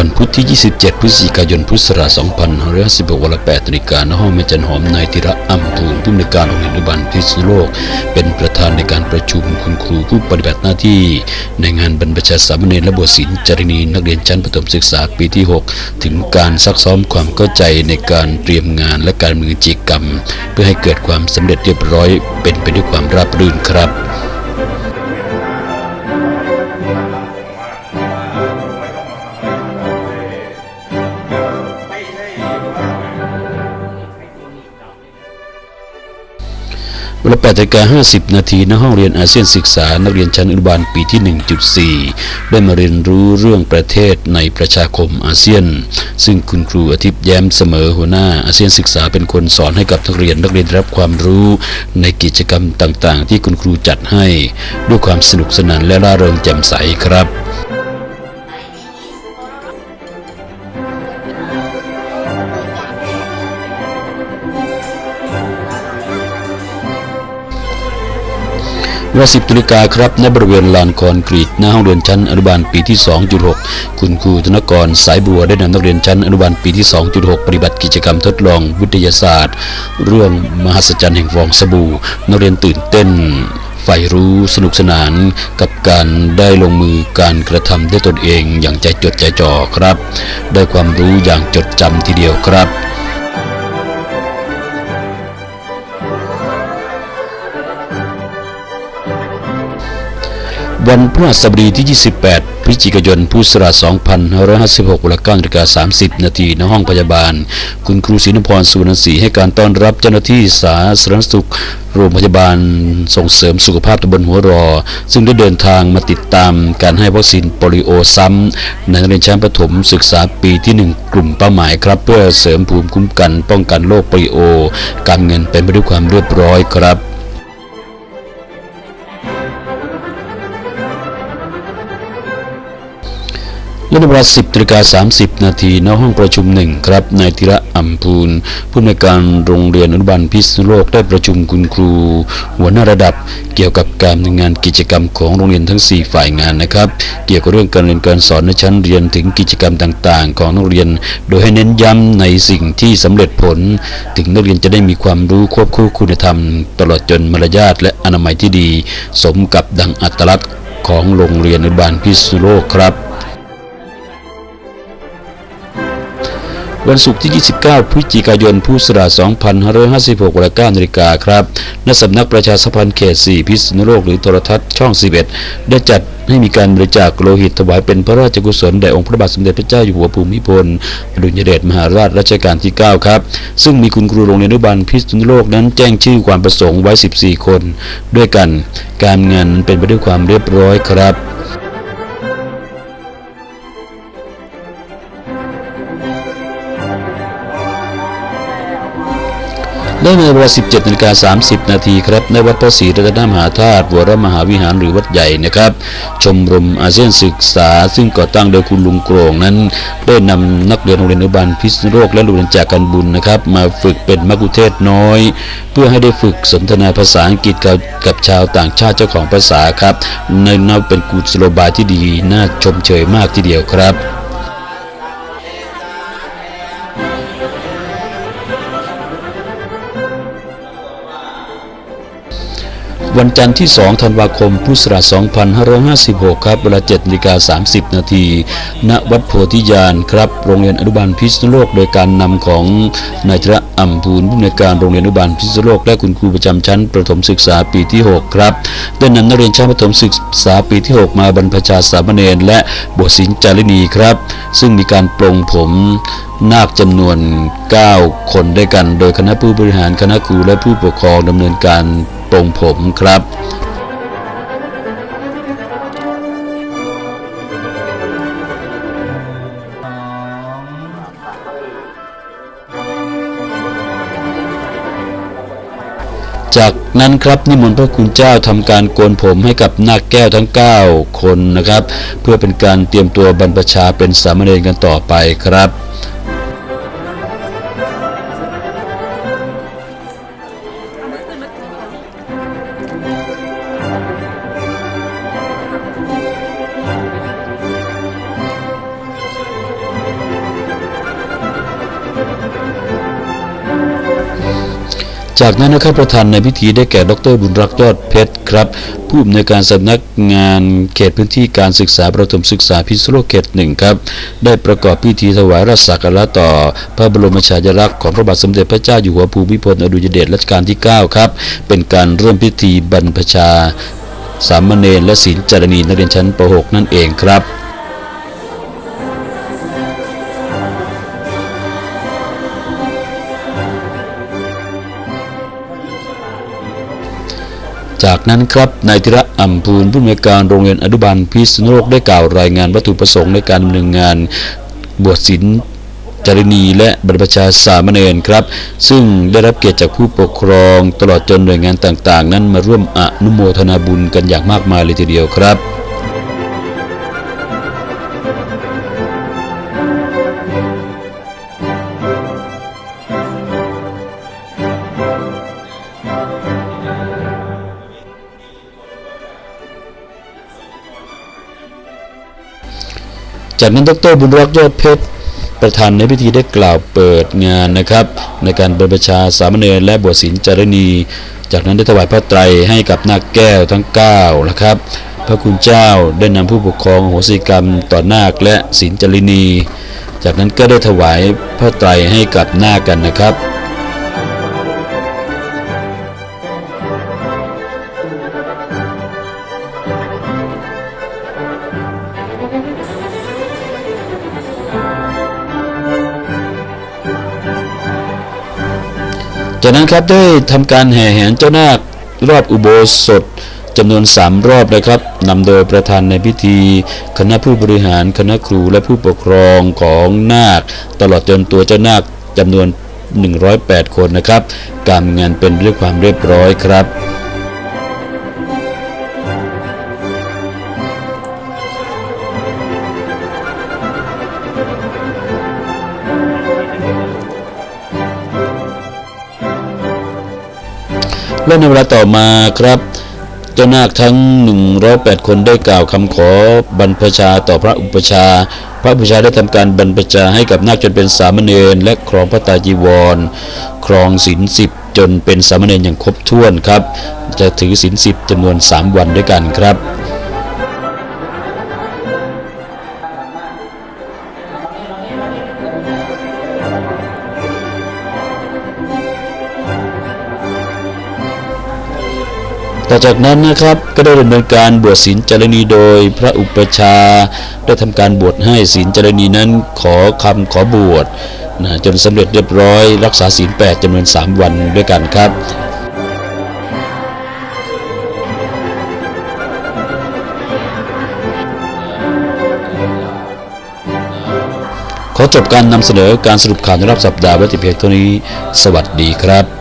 วันพุธที่ 27 พฤศจิกายน พุทธศักราช 2556เวลา8นาฬิกาณห้องแม่จันหอม นายธีระอัมพูนผู้อำนวยการโรงเรียนอนุบาลพิษณุโลก เป็นประธานในการประชุมคุณครูผู้ปฏิบัติหน้าที่ ในงานบรรพชาสามเณรและบวชศิลจรินีนักเรียนชั้นประถมศึกษาปีที่ 6 ถึงการซักซ้อมความเข้าใจในการเตรียมงานและการมือกิจกรรม เพื่อให้เกิดความสำเร็จเรียบร้อย เป็นไปด้วยความราบรื่นครับ วลา8นาฬิกา50 นาทีณห้องเรียนอาเซียนศึกษา นักเรียนชั้นอนุบาลปีที่ 1.4 ได้มาเรียนรู้เรื่องประเทศในประชาคมอาเซียน ซึ่งคุณครูอาทิตย์แย้มเสมอหัวหน้าอาเซียนศึกษาเป็นคนสอนให้กับนักเรียนนักเรียนรับความรู้ในกิจกรรมต่างๆ ที่คุณครูจัดให้ ด้วยความสนุกสนานและร่าเริงแจ่มใสครับ เวลา10นาฬิกาครับณบริเวณลานคอนกรีตหน้าห้องเรียนชั้นอนุบาลปีที่ 2.6 คุณครูธนกรสายบัวได้นำนักเรียนชั้นอนุบาลปีที่ 2.6 ปฏิบัติกิจกรรมทดลองวิทยาศาสตร์ เรื่องมหัศจรรย์แห่งฟองสบู่ นักเรียนตื่นเต้นใฝ่รู้สนุกสนานกับการได้ลงมือการกระทำด้วยตนเองอย่างใจจดใจจ่อครับ ได้ความรู้อย่างจดจำทีเดียวครับ วันพฤหัสบดีที่ 28 พฤศจิกายน พุทธศักราช 2556เวลา9นาฬิกา30 นาทีณห้องพยาบาล คุณครูศรีนพรสุวรรณศรีให้การต้อนรับเจ้าหน้าที่สาธารณสุขโรงพยาบาลส่งเสริมสุขภาพตำบลหัวรอ ซึ่งได้เดินทางมาติดตามการให้วัคซีนโปลิโอซ้ำในเรียนชั้นประถมศึกษาปีที่ 1 กลุ่มเป้าหมายครับ เพื่อเสริมภูมิคุ้มกันป้องกันโรคโปลิโอ การเงินเป็นไปด้วยความเรียบร้อยครับ และในเวลา 10นาฬิกา30 นาทีณห้องประชุมหนึ่งครับนายธีระอัมพูนผู้อำนวยการโรงเรียนอนุบาลพิษณุโลกได้ประชุมคุณครู หัวหน้าระดับ เกี่ยวกับการดำเนินงานกิจกรรมของโรงเรียนทั้ง 4 ฝ่ายงานนะครับ เกี่ยวกับเรื่องการเรียนการสอนในชั้นเรียนถึงกิจกรรมต่างๆ ของนักเรียน โดยให้เน้นย้ำในสิ่งที่สำเร็จผล ถึงนักเรียนจะได้มีความรู้ควบคู่คุณธรรม ตลอดจนมารยาทและอนามัยที่ดี สมกับดังอัตลักษณ์ของโรงเรียนอนุบาลพิษณุโลกครับ วันศุกร์ที่ 29 พฤศจิกายน พุทธศักราช 2556เวลา9นาฬิกาครับ ณ สำนักประชาสัมพันธ์เขต 4 พิษณุโลกหรือโทรทัศน์ช่อง 11 ได้จัดให้มีการบริจาคโลหิตถวายเป็นพระราชกุศลแด่องค์พระบาทสมเด็จพระเจ้าอยู่หัวภูมิพลอดุลยเดชมหาราชรัชกาลที่ 9 ครับ ซึ่งมีคุณครูโรงเรียนอนุบาลพิษณุโลกนั้นแจ้งชื่อความประสงค์ไว้ 14 คน ด้วยกัน การงานเป็นไปด้วยความเรียบร้อยครับ ได้ในเวลา 17นาฬิกา30 นาทีครับในวัดพระศรีรัตนมหาธาตุวรมหาวิหารหรือวัดใหญ่นะครับ ชมรมอาเซียนศึกษา ซึ่งก่อตั้งโดยคุณลุงโกรงนั้น ได้นำนักเรียนโรงเรียนอุบาลพิษณุโลกและโรงเรียนจากกันบุญนะครับ มาฝึกเป็นมักุเทศน้อย เพื่อให้ได้ฝึกสนทนาภาษาอังกฤษกับกับชาวต่างชาติเจ้าของภาษาครับในนับเป็นกุศโลบายที่ดีน่าชมเชยมากทีเดียวครับ วันจันทร์ที่ 2 ธันวาคม พุทธศักราช 2556 ครับเวลา7นาฬิกา30 นาทีณวัดโพธิญาณครับ โรงเรียนอนุบาลพิษณุโลก โดยการนำของนายธระอัมพูนผู้อำนวยการโรงเรียนอนุบาลพิษณุโลก และคุณครูประจำชั้นประถมศึกษาปีที่ 6 ครับได้นำนักเรียนชั้นประถมศึกษาปีที่ 6 มาบรรพชาสามเณรและบวชศิลจารินีครับ ซึ่งมีการปลงผมนาคจำนวน 9 คนด้วยกัน โดยคณะผู้บริหารคณะครูและผู้ปกครองดำเนินการ ปลงผมครับจากนั้นครับนิมนต์พระคุณเจ้าทำการโกนผมให้กับนาคแก้วทั้ง 9 คนนะครับ เพื่อเป็นการเตรียมตัวบรรพชาเป็นสามเณรกันต่อไปครับ จากนั้นนะครับประธานในพิธีได้แก่ดรบุญรักยอดเพชรครับผู้อำนวยการสำนักงานเขตพื้นที่การศึกษาประถมศึกษาพิษณุโลกเขตหนึ่งครับได้ประกอบพิธีถวายราชสักการะต่อ พระบรมฉายาลักษณ์ของพระบาทสมเด็จพระเจ้าอยู่หัวภูมิพลอดุลยเดชรัชกาลที่ 9 ครับ เป็นการเริ่มพิธีบรรพชา สามเณรและศีลจารณีนักเรียนชั้นป .6 นั่นเองครับ จากนั้นครับนายธิระอัมพูนผู้อำนวยการโรงเรียนอนุบาลพิษณุโลกได้กล่าวรายงานวัตถุประสงค์ในการดำเนินงานบวชศิลจารณีและบรรพชาสามเณรครับ ซึ่งได้รับเกียรติจากผู้ปกครอง ตลอดจนหน่วยงานต่างๆ นั้นมาร่วมอนุโมทนาบุญกันอย่างมากมายเลยทีเดียวครับ จากนั้นดรบุญรักยอดเพชรประธานในพิธีได้กล่าวเปิดงานนะครับ ในการบรรพชาสามเณรและบวชศิลจารณี จากนั้นได้ถวายพระไตรให้กับนาคแก้วทั้ง9นะครับพระคุณเจ้าได้นำผู้ปกครองโหสิกรรมต่อนาคและศิลจารณีจากนั้นก็ได้ถวายพระไตรให้กับนาคกันนะครับ จากนั้นครับได้ทำการแห่แหนเจ้านาครอบอุโบสถจำนวน 3 รอบนะครับนำโดยประธานในพิธี คณะผู้บริหารคณะครูและผู้ปกครองของนาค ตลอดจนตัวเจ้านาคจำนวน 108 คนนะครับ การงานเป็นด้วยความเรียบร้อยครับ และในเวลาต่อมาครับเจ้านาคทั้ง 108 คนได้กล่าวคำขอบรรพชาต่อพระอุปชา พระอุปชาได้ทำการบรรพชาให้กับนาคจนเป็นสามเณรและครองพระตาจีวร ครองศีลสิบจนเป็นสามเณรอย่างครบถ้วนครับ จะถือศีลสิบจำนวน 3 วันด้วยกันครับ ต่อจากนั้นนะครับก็ได้ดำเนินการบวชศีลจารณีโดยพระอุปชาได้ทำการบวชให้ศีลจารณีนั้นขอคำขอบวชนะจนสำเร็จเรียบร้อย รักษาศีล8จำนวน 3 วันด้วยกันครับขอจบการนำเสนอการสรุปข่าวในรอบสัปดาห์ไว้แต่เพียงเท่านี้ สวัสดีครับ